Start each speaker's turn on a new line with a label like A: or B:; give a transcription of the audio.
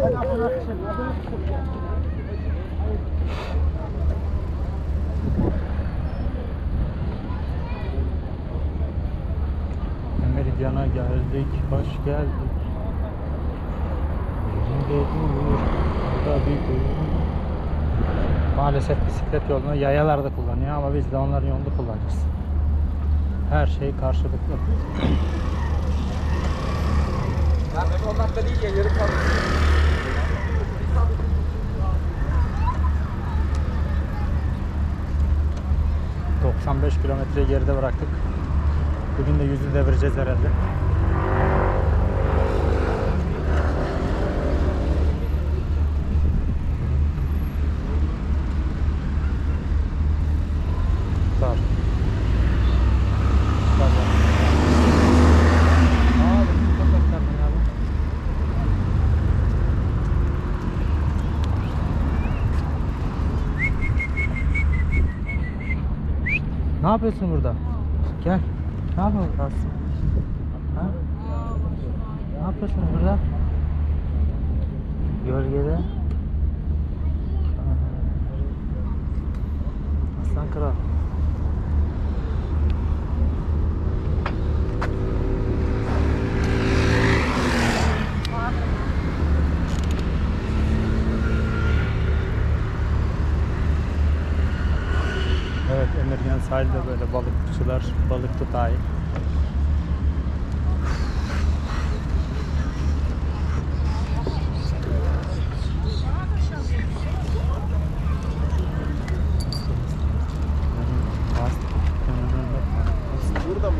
A: Meridyana geldik, hoş geldik. Orada bir dur. Maalesef bisiklet yolunu yayalar da kullanıyor ama biz de onların yolunu kullanacağız. Her şey karşılıklı.
B: Ya ben 10 dakika değil ya yarım saat.
A: 95 kilometreyi geride bıraktık. Bugün de yüzü devireceğiz herhalde. Ne yapıyorsun burada? Gel. Ne yapıyorsun Asım? Ha? Ne yapıyorsun burada? Gölgede. Aslan kral. sahilde böyle balıkçılar, balık da dahil. Burada mı?